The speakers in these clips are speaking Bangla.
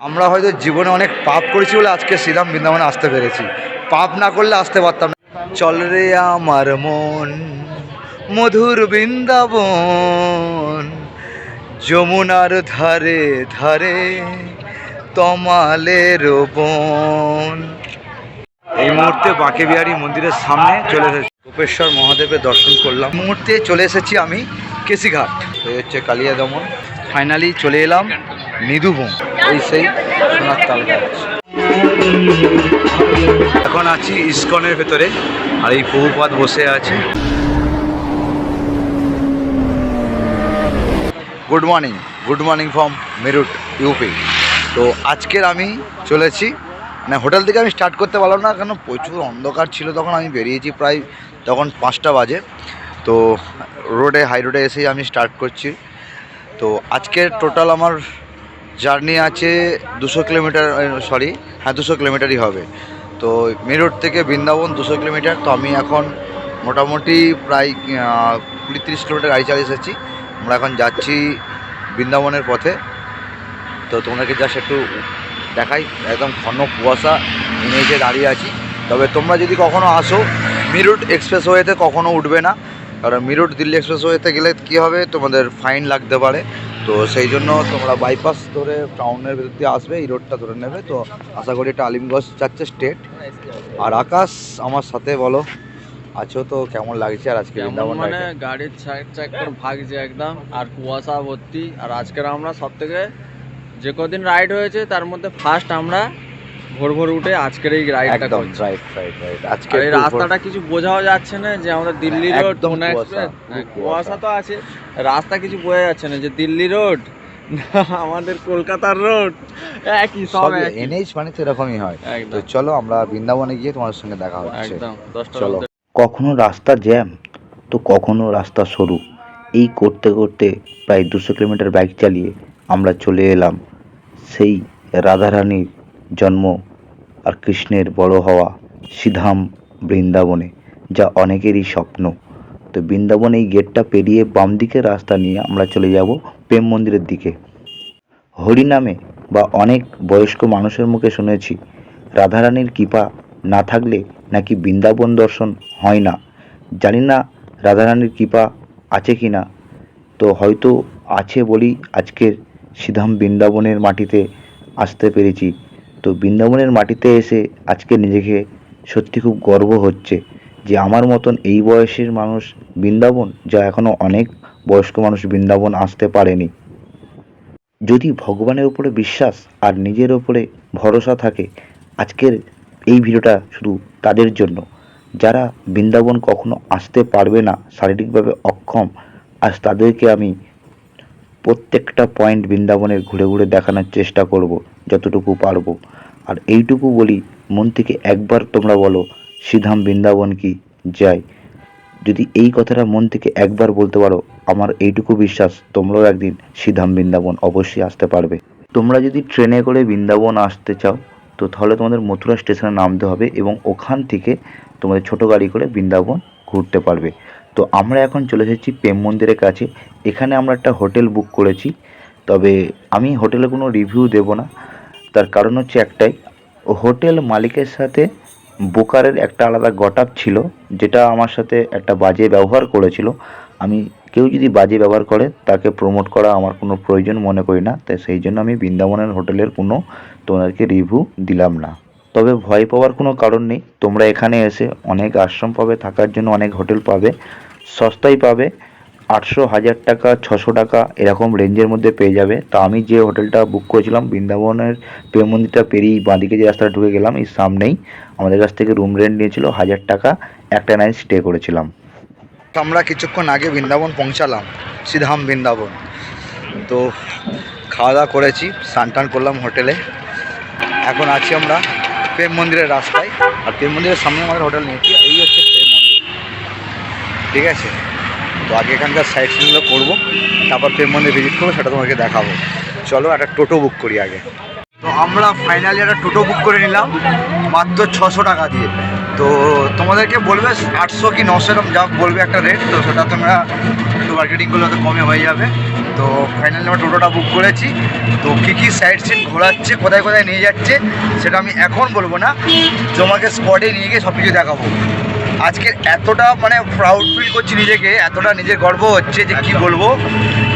আমরা হয়তো জীবনে অনেক পাপ করেছি বলে আজকে শ্রীরাম বৃন্দাবনে আসতে পেরেছি। পাপ না করলে আসতে পারতাম না। চল রে আমার মন, মধুর বৃন্দাবন, যমুনার ধারে ধারে তমালের বন। এই মুহূর্তে বাঁকে বিহারী মন্দিরের সামনে চলে এসেছি। গোপেশ্বর মহাদেবের দর্শন করলাম। মুহূর্তে চলে এসেছি আমি কেসিঘাট এই হচ্ছে কালিয়া দমন ফাইনালি চলে এলাম। নিধুবন এই সেই সোনার তাল গাছ এখন আছি ইস্কনের ভেতরে আর এই বহুপাত বসে আছে। Good morning good morning from Meerut UP তো আজকের আমি চলেছি মানে হোটেল থেকে আমি স্টার্ট করতে পারলাম না কেন প্রচুর অন্ধকার ছিল তখন আমি বেরিয়েছি প্রায় তখন পাঁচটা বাজে। তো রোডে হাই রোডে এসেই আমি স্টার্ট করছি। তো আজকের টোটাল আমার জার্নি আছে দুশো কিলোমিটার সরি হ্যাঁ দুশো কিলোমিটারই হবে। তো মেরুট থেকে বৃন্দাবন দুশো কিলোমিটার, তো আমি এখন মোটামুটি প্রায় কুড়ি তিরিশ কিলোমিটার গাড়ি চালিয়ে এসেছি। আমরা এখন যাচ্ছি বৃন্দাবনের পথে। তো তোমাদেরকে জাস্ট একটু দেখাই, একদম ঘন কুয়াশা নিচে দাঁড়িয়ে আছি। তবে তোমরা যদি কখনো আসো মিরুট এক্সপ্রেস ওয়েতে কখনো উঠবে না। কারণ মিরুট দিল্লি এক্সপ্রেস ওয়েতে গেলে কী হবে? তোমাদের ফাইন লাগতে পারে। তো সেই জন্য তোমরা বাইপাস ধরে টাউনের ভেতর দিয়ে আসবে এই রোডটা ধরে নেবে। তো আশা করি এটা আলিমগঞ্জ যাচ্ছে স্টেট আর আকাশ আমার সাথে বলো আছো তো কেমন লাগছে আর আজকে বৃন্দাবন মানে গাড়ির সাইড চাক করে ভাগছে একদম আর কুয়াশা ভর্তি। আর আজকের আমরা সব থেকে যে কদিন রাইড হয়েছে তার মধ্যে ফার্স্ট আমরা ভোর ভোর উঠে আজকের এই রাইডটা একদম রাইট রাইট রাইট আজকে এই রাস্তাটা কিছু বোঝাও যাচ্ছে না যে আমাদের দিল্লি রোড একদম এক্সপ্রেস হ্যাঁ, কুয়াশা। তো আছে। রাস্তা কিছু বোঝা যাচ্ছে না যে দিল্লি রোড আমাদের কলকাতার রোড একই সব এনএইচ মানে তো এরকমই হয়। তো চলো আমরা বৃন্দাবনে গিয়ে তোমার সঙ্গে দেখা হচ্ছে। চলো। কখনো রাস্তা জ্যাম তো কখনো রাস্তা সরু। এই করতে করতে প্রায় দুশো কিলোমিটার বাইক চালিয়ে আমরা চলে এলাম সেই রাধারানীর জন্ম আর কৃষ্ণের বড় হওয়া সিধাম বৃন্দাবনে, যা অনেকেরই স্বপ্ন। তো বৃন্দাবন এই গেটটা পেরিয়ে বাম দিকের রাস্তা নিয়ে আমরা চলে যাব প্রেম মন্দিরের দিকে। হরিনামে বা অনেক বয়স্ক মানুষের মুখে শুনেছি, রাধারানীর কৃপা না থাকলে নাকি বৃন্দাবন দর্শন হয় না। জানি না রাধারানীর কৃপা আছে কি না। তো হয়তো আছে বলেই আজকের সিধাম বৃন্দাবনের মাটিতে আসতে পেরেছি। তো বৃন্দাবনের মাটিতে এসে আজকে নিজেকে সত্যি খুব গর্ব হচ্ছে যে আমার মতন এই বয়সের মানুষ বৃন্দাবন, যা এখনও অনেক বয়স্ক মানুষ বৃন্দাবন আসতে পারেনি। যদি ভগবানের উপরে বিশ্বাস আর নিজের ওপরে ভরসা থাকে, আজকের এই ভিডিওটা শুধু তাদের জন্য। যারা বৃন্দাবন কখনো আসতে পারবে না, শারীরিকভাবে অক্ষম, আজ তাদেরকে আমি প্রত্যেকটা পয়েন্ট বৃন্দাবনের ঘুরে ঘুরে দেখানোর চেষ্টা করব। যতটুকু পারব। আর এইটুকু বলি, মন থেকে একবার তোমরা বলো, সিধাম বৃন্দাবন কি? যাই যদি এই কথাটা মন থেকে একবার বলতে পারো, আমার এইটুকু বিশ্বাস, তোমরাও একদিন সিধাম বৃন্দাবন অবশ্যই আসতে পারবে। তোমরা যদি ট্রেনে করে বৃন্দাবন আসতে চাও, তো তাহলে তোমাদের মথুরা স্টেশনে নামতে হবে এবং ওখান থেকে তোমাদের ছোট গাড়ি করে বৃন্দাবন ঘুরতে পারবে। তো আমরা এখন চলে এসেছি প্রেম মন্দিরের কাছে। এখানে আমরা একটা হোটেল বুক করেছি, তবে আমি হোটেলে কোনো রিভিউ দেব না। তার কারণ হচ্ছে একটাই, হোটেল মালিকের সাথে বোকারের একটা আলাদা গটাপ ছিল, যেটা আমার সাথে একটা বাজে ব্যবহার করেছিল। আমি কেউ যদি বাজে ব্যবহার করে, তাকে প্রমোট করা আমার কোনো প্রয়োজন মনে করি না, তাই সেই জন্য আমি বৃন্দাবনের হোটেলের কোনো তোমাদেরকে রিভিউ দিলাম না। তবে ভয় পাওয়ার কোনো কারণ নেই, তোমরা এখানে এসে অনেক আশ্রম পাবে, থাকার জন্য অনেক হোটেল পাবে, সস্তায় পাবে আটশো হাজার টাকা, ছশো টাকা এরকম রেঞ্জের মধ্যে পেয়ে যাবে। তো আমি যে হোটেলটা বুক করেছিলাম, বৃন্দাবনের প্রেম মন্দিরটা পেরিয়ে বাঁদিকে যে রাস্তাটা ঢুকে গেলাম, এই সামনেই আমাদের কাছ থেকে রুম রেন্ট নিয়েছিল হাজার টাকা, একটা নাইট স্টে করেছিলাম। আমরা কিছুক্ষণ আগে বৃন্দাবন পৌঁছালাম সিধাম বৃন্দাবন। তো খাওয়া দাওয়া করেছি, স্নান করলাম হোটেলে এখন আছি আমরা প্রেম মন্দিরের রাস্তায়। আর প্রেম মন্দিরের সামনে আমাদের হোটেল নিয়েছি এই হচ্ছে প্রেম মন্দির ঠিক আছে? তো আগে এখানকার সাইড সিনগুলো করব, তারপর প্রেম মন্দির ভিজিট করব, সেটা তোমাকে দেখাবো। চলো একটা টোটো বুক করি আগে। তো আমরা ফাইনালি একটা টোটো বুক করে নিলাম, মাত্র ছশো টাকা দিয়ে। তো তোমাদেরকে বলবে আটশো কি নশো এরকম যা বলবে একটা রেট তো সেটা তোমরা একটু মার্কেটিং করলে কমে হয়ে যাবে। তো ফাইনালি আমরা টোটোটা বুক করেছি। তো কী কী সাইড সিন ঘোরাচ্ছে, কোথায় কোথায় নিয়ে যাচ্ছে, সেটা আমি এখন বলব না। তোমাকে স্পটে নিয়ে গিয়ে সব কিছু দেখাবো। আজকে এতটা মানে প্রাউড ফিল করছি নিজেকে এতটা নিজের গর্ব হচ্ছে যে কি বলব?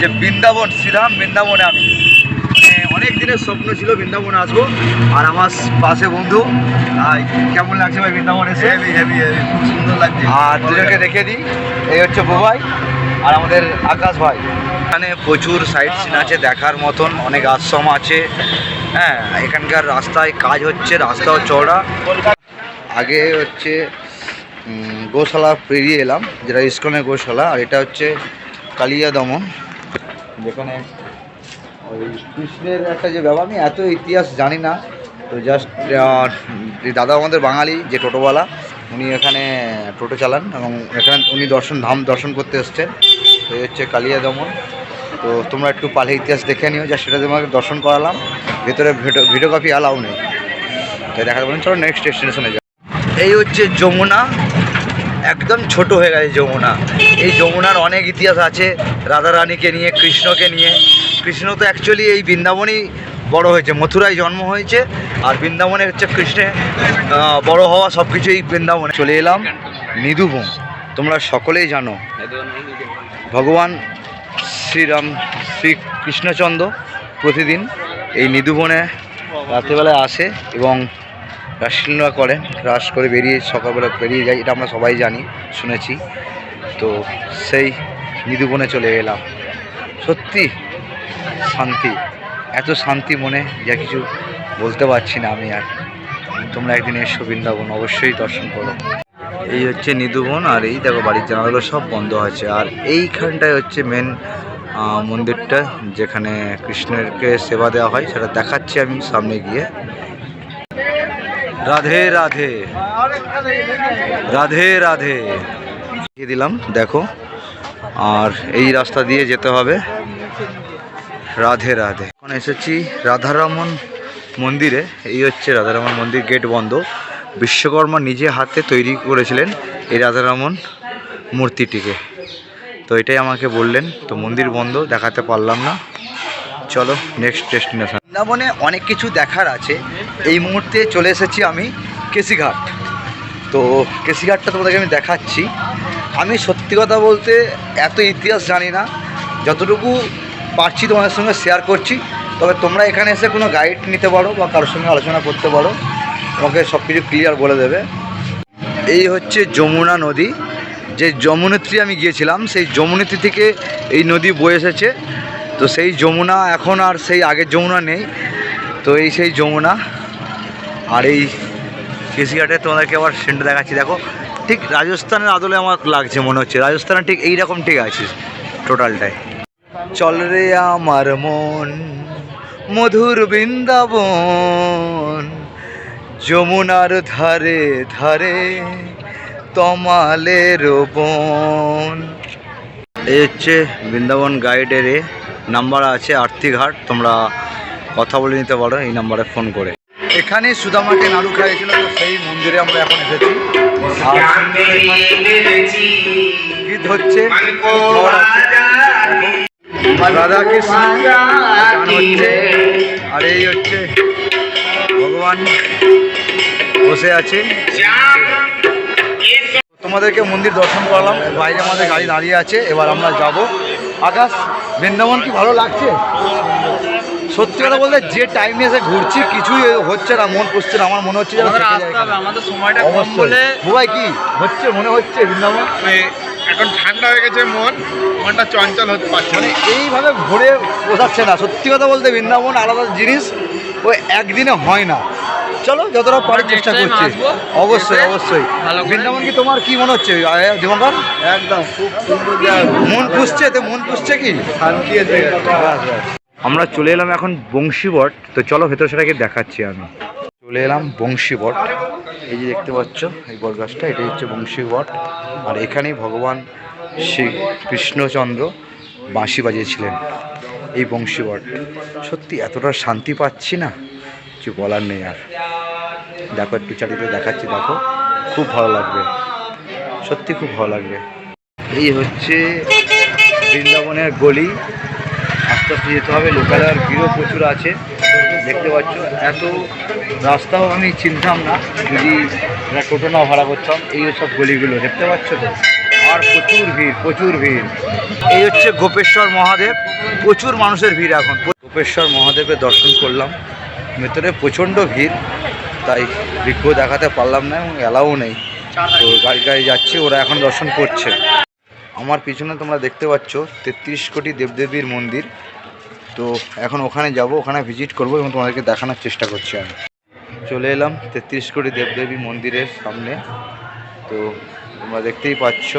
যে বৃন্দাবন শ্রীরাম বৃন্দাবনে আমি। মানে অনেক দিনের স্বপ্ন ছিল বৃন্দাবনে আসব। আর আমার পাশে বন্ধু কেমন লাগছে ভাই বৃন্দাবন এসে? খুব সুন্দর লাগছে। আর দুজনকে রেখে দিই এই হচ্ছে বুবাই আর আমাদের আকাশ ভাই। এখানে প্রচুর সাইট সিন আছে দেখার মতন অনেক আশ্রম আছে। হ্যাঁ এখানকার রাস্তায় কাজ হচ্ছে রাস্তাও চওড়া। আগে হচ্ছে গোশালা পেরিয়ে এলাম, যেটা ইস্কনের গোশালা, আর এটা হচ্ছে কালিয়া দমন, যেখানে ওই কৃষ্ণের একটা যে ব্যাপার, আমি এত ইতিহাস জানি না, তো জাস্ট দাদা আমাদের বাঙালি, যে টোটোওয়ালা, উনি এখানে টোটো চালান, এবং এখানে উনি দর্শন, ধাম দর্শন করতে এসছেন তো এই হচ্ছে কালিয়া দমন। তো তোমরা একটু পালে ইতিহাস দেখে নিও যা সেটা তোমাকে দর্শন করালাম, ভেতরে ভিডিও, ভিডিওগ্রাফি অ্যালাউ নেই। তো দেখা বলেন চলো নেক্সট ডেস্টিনেশনে যাও এই হচ্ছে যমুনা একদম ছোট হয়ে গেছে যমুনা। এই যমুনার অনেক ইতিহাস আছে রাধা রানীকে নিয়ে, কৃষ্ণকে নিয়ে। কৃষ্ণ তো অ্যাকচুয়ালি এই বৃন্দাবনই বড় হয়েছে, মথুরায় জন্ম হয়েছে, আর বৃন্দাবনে হচ্ছে কৃষ্ণে বড় হওয়া সব কিছুই বৃন্দাবনে। চলে এলাম নিধুবন। তোমরা সকলেই জানো, ভগবান শ্রীরাম, শ্রী কৃষ্ণচন্দ্র প্রতিদিন এই নিধুবনে রাত্রিবেলায় আসে এবং রাসলীলা করেন রাস করে বেরিয়ে সকালবেলা বেরিয়ে যায় এটা আমরা সবাই জানি, শুনেছি। তো সেই নিধুবনে চলে এলাম। সত্যি শান্তি, এত শান্তি মনে যা কিছু বলতে পারছি না আমি আর। তোমরা একদিন এসো বৃন্দাবন, অবশ্যই দর্শন করো। এই হচ্ছে নিধুবন আর এই দেখো বাড়ির জানালাগুলো সব বন্ধ আছে। আর এইখানটায় হচ্ছে মেন মন্দিরটা যেখানে কৃষ্ণেরকে সেবা দেওয়া হয়, সেটা দেখাচ্ছি আমি সামনে গিয়ে। রাধে রাধে। রাধে রাধে। দিলাম, দেখো। আর এই রাস্তা দিয়ে যেতে হবে। রাধে রাধে। এখন এসেছি রাধারমন মন্দিরে। এই হচ্ছে রাধারমন মন্দির গেট বন্ধ। বিশ্বকর্মা নিজে হাতে তৈরি করেছিলেন এই রাধারমন মূর্তিটিকে। তো এটাই আমাকে বললেন, তো মন্দির বন্ধ, দেখাতে পারলাম না। চলো নেক্সট ডেস্টিনেশন বৃন্দাবনে অনেক কিছু দেখার আছে। এই মুহূর্তে চলে এসেছি আমি কেসিঘাট তো কেসিঘাটটা তোমাদেরকে আমি দেখাচ্ছি। আমি সত্যি কথা বলতে এত ইতিহাস জানি না। যতটুকু পারছি তোমাদের সঙ্গে শেয়ার করছি। তবে তোমরা এখানে এসে কোনো গাইড নিতে পারো বা কারোর সঙ্গে আলোচনা করতে পারো। তোমাকে সব কিছু ক্লিয়ার বলে দেবে। এই হচ্ছে যমুনা নদী। যে যমুনেত্রী আমি গিয়েছিলাম, সেই যমুনেত্রী থেকে এই নদী বয়ে এসেছে। তো সেই যমুনা এখন আর সেই আগের যমুনা নেই। তো এই সেই যমুনা আর এই কৃষিঘাটে তোমাদেরকে আবার সেন্টার দেখাচ্ছি। দেখো, ঠিক রাজস্থানের আদলে আমার লাগছে মনে হচ্ছে। রাজস্থানে ঠিক এইরকম ঠিক আছে টোটালটাই চল রে আমার মন, মধুর বৃন্দাবন, যমুনার ধারে ধারে তমালের বন। এই হচ্ছে বৃন্দাবন গাইডের নাম্বার আছে আর্থিঘাট তোমরা কথা বলে নিতে পারো, এই নাম্বারে ফোন করে। এখানে সুদামাকে নাড়ু খাইয়েছিল, তো সেই মন্দিরে আমরা এখন এসেছি। গীত হচ্ছে। রাধা কৃষ্ণ হচ্ছে, আর এই হচ্ছে ভগবান বসে আছে। তোমাদেরকে মন্দির দর্শন করলাম, বাইরে আমাদের গাড়ি দাঁড়িয়ে আছে, এবার আমরা যাব আকাশ বৃন্দাবন কি ভালো লাগছে? সত্যি কথা বলতে যে টাইমে এসে ঘুরছি কিছুই হচ্ছে না মন পুষছে না আমার মনে হচ্ছে আমাদের সময়টা। বলে বুবাই কি হচ্ছে মনে হচ্ছে বৃন্দাবন? এখন ঠান্ডা হয়ে গেছে মন মনটা চঞ্চল হতে পারছে মানে এইভাবে ঘুরে বোঝাচ্ছে না। সত্যি কথা বলতে বৃন্দাবন আলাদা জিনিস ওই একদিনে হয় না। চলো যতটা পারি চেষ্টা করছি। অবশ্যই অবশ্যই। বৃন্দাবন কি তোমার কি মনে হচ্ছে? দিবঙ্কর একদম খুব সুন্দর মন পুষছে তো মন পুষছে কি? শান্তি এসে গেছে আমরা চলে এলাম এখন বংশীবট। তো চলো ভেতর সেটাকে দেখাচ্ছি আমি। চলে এলাম বংশীবট। এই যে দেখতে পাচ্ছ এই বট গাছটা এটাই হচ্ছে বংশীবট। আর এখানেই ভগবান শ্রী কৃষ্ণচন্দ্র বাঁশি বাজিয়েছিলেন। এই বংশীবট। সত্যি এতটা শান্তি পাচ্ছি না। কিছু বলার নেই আর। দেখো একটু চারিতে দেখাচ্ছি, দেখো। খুব ভালো লাগবে। সত্যি খুব ভালো লাগবে। এই হচ্ছে বৃন্দাবনের গলি। আস্তে আস্তে যেতে হবে লোকালে আর ভিড়ও প্রচুর আছে। দেখতে পাচ্ছ, এত রাস্তাও আমি চিনতাম না, যদি একটা টোটো না ভাড়া করতাম, এই সব গলিগুলো। দেখতে পাচ্ছ তো? আর প্রচুর ভিড় প্রচুর ভিড়। এই হচ্ছে গোপেশ্বর মহাদেব। প্রচুর মানুষের ভিড় এখন। গোপেশ্বর মহাদেবের দর্শন করলাম। ভেতরে প্রচণ্ড ভিড়, তাই বিজ্ঞ দেখাতে পারলাম না এবং এলাও নেই। তো গাড়ি গাড়ি যাচ্ছে, ওরা এখন দর্শন করছে। আমার পিছনে তোমরা দেখতে পাচ্ছ তেত্রিশ কোটি দেবদেবীর মন্দির। তো এখন ওখানে যাব, ওখানে ভিজিট করব এবং তোমাদেরকে দেখানোর চেষ্টা করছি আমি। চলে এলাম তেত্রিশ কোটি দেবদেবী মন্দিরের সামনে। তো তোমরা দেখতেই পাচ্ছ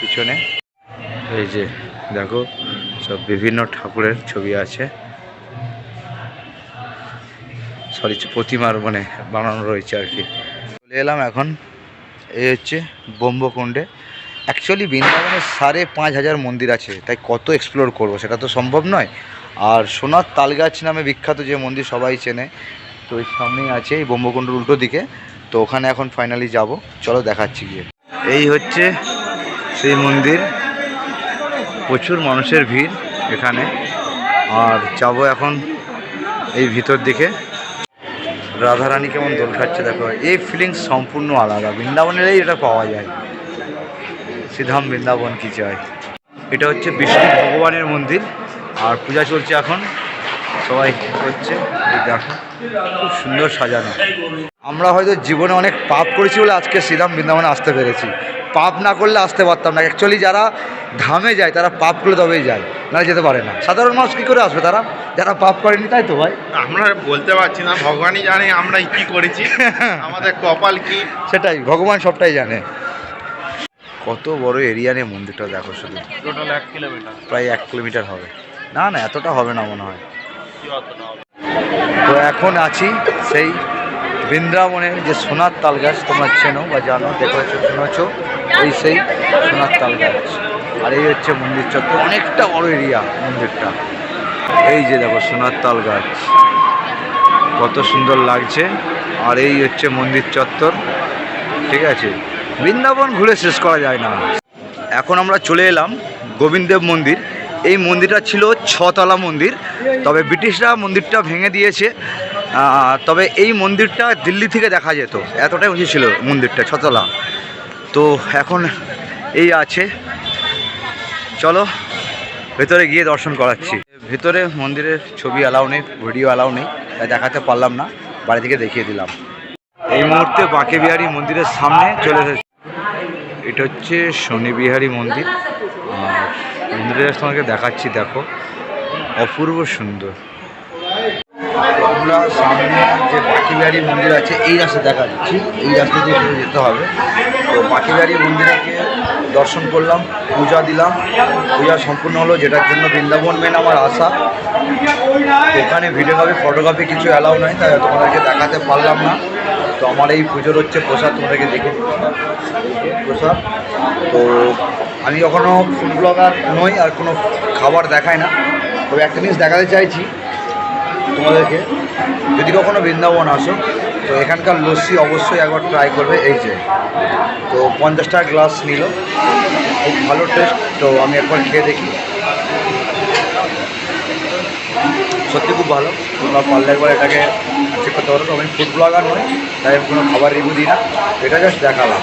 পিছনে। এই যে দেখো, সব বিভিন্ন ঠাকুরের ছবি আছে। সরি, প্রতিমার মানে বানানো রয়েছে আর কি। চলে এলাম এখন এই হচ্ছে ব্রহ্মকুণ্ডে। অ্যাকচুয়ালি বৃন্দাবনে সাড়ে পাঁচ হাজার মন্দির আছে, তাই কত এক্সপ্লোর করব সেটা তো সম্ভব নয়। আর সোনার তালগাছ নামে বিখ্যাত যে মন্দির সবাই চেনে, তো ওই সামনেই আছে এই ব্রহ্মকুণ্ডের উল্টো দিকে। তো ওখানে এখন ফাইনালি যাব, চলো দেখাচ্ছি গিয়ে। এই হচ্ছে সেই মন্দির, প্রচুর মানুষের ভিড় এখানে। আর যাব এখন এই ভিতর দিকে। রাধারানী কেমন দোল খাচ্ছে দেখো। এই ফিলিংস সম্পূর্ণ আলাদা। বৃন্দাবনেরই এটা পাওয়া যায়। শ্রীধাম বৃন্দাবন কি চায় এটা হচ্ছে বিষ্ণু ভগবানের মন্দির। আর পূজা চলছে এখন। সবাই হচ্ছে এই দেখো, খুব সুন্দর সাজানো। আমরা হয়তো জীবনে অনেক পাপ করেছি বলে আজকে শ্রীধাম বৃন্দাবনে আসতে পেরেছি। পাপ না করলে আসতে পারতাম না। অ্যাকচুয়ালি যারা ধামে যায় তারা পাপ করলে তবেই যায় না যেতে পারে না। সাধারণ মানুষ কী করে আসবে তারা? যারা পাপ করেনি তাই তো ভাই? আমরা বলতে পারছি না ভগবানই জানে আমরা কি করেছি। আমাদের কপাল কি? সেটাই ভগবান সবটাই জানে। কত বড় এরিয়া নিয়ে মন্দিরটা দেখো শুধু। টোটাল এক কিলোমিটার প্রায় এক কিলোমিটার হবে। না না এতটা হবে না মনে হয়। তো এখন আছি সেই বৃন্দাবনের যে সোনার তাল গাছ তোমরা চেনো বা জানো দেখেছ শুনেছো। এই সেই সোনার তাল গাছ। আর এই হচ্ছে মন্দির চত্বর, অনেকটা বড় এরিয়া মন্দিরটা। এই যে দেখো সোনার তাল গাছ, কত সুন্দর লাগছে। আর এই হচ্ছে মন্দির চত্বর, ঠিক আছে? বৃন্দাবন ঘুরে শেষ করা যায় না। এখন আমরা চলে এলাম গোবিন্দদেব মন্দির। এই মন্দিরটা ছিল ছতলা মন্দির, তবে ব্রিটিশরা মন্দিরটা ভেঙে দিয়েছে। তবে এই মন্দিরটা দিল্লি থেকে দেখা যেত, এতটাই উঁচু ছিল মন্দিরটা, ছতলা। তো এখন এই আছে। চলো, ভেতরে গিয়ে দর্শন করাচ্ছি। ভেতরে মন্দিরের ছবি অ্যালাউ নেই ভিডিও অ্যালাউ নেই, তাই দেখাতে পারলাম না, বাড়ি থেকে দেখিয়ে দিলাম। এই মুহূর্তে বাঁকে বিহারী মন্দিরের সামনে চলে এসেছি। এটা হচ্ছে শনি বিহারী মন্দির। আর মন্দিরের তোমাকে দেখাচ্ছি, দেখো। অপূর্ব সুন্দর। আমরা সামনে যে বাঁকে বিহারী মন্দির আছে, এই রাস্তা দেখা যাচ্ছি। এই রাস্তা দিয়ে যেতে হবে। তো বিহারী মন্দিরে গিয়ে দর্শন করলাম, পূজা দিলাম। পূজা সম্পূর্ণ হলো যেটার জন্য বৃন্দাবন মেন আমার আশা। এখানে ভিডিওগ্রাফি ফটোগ্রাফি কিছু অ্যালাউ নয় তাই তোমাদেরকে দেখাতে পারলাম না। তো আমার এই পুজোর হচ্ছে প্রসাদ, তোমাদেরকে দেখে প্রসাদ। তো আমি কখনো ফুড ব্লগার নই, আর কোনো খাবার দেখাই না। তবে একটা জিনিস দেখাতে চাইছি তোমাদেরকে। যদি কখনো বৃন্দাবন আসো তো এখানকার লস্যি অবশ্যই একবার ট্রাই করবে, এই যে। তো পঞ্চাশ টাকা গ্লাস নিল। খুব ভালো টেস্ট তো আমি একবার খেয়ে দেখি। সত্যি খুব ভালো। তোমরা পারলে একবার এটাকে চেক করতে পারো। আমি ফুড ব্লগার নই, তাই কোনো খাবার রিভিউ দিই না। এটা জাস্ট দেখালাম।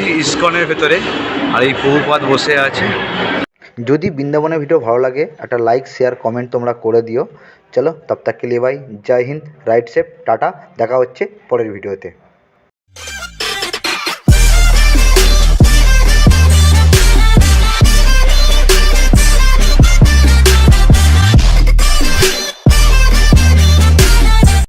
আছি ইস্কনের ভেতরে, আর এই প্রভুপাত বসে আছে। যদি বৃন্দাবনের ভিডিও ভালো লাগে, একটা লাইক শেয়ার কমেন্ট তোমরা করে দিও। চলো তব তাক কে জয় হিন্দ রাইট সেফ টাটা, দেখা হচ্ছে পরের ভিডিওতে।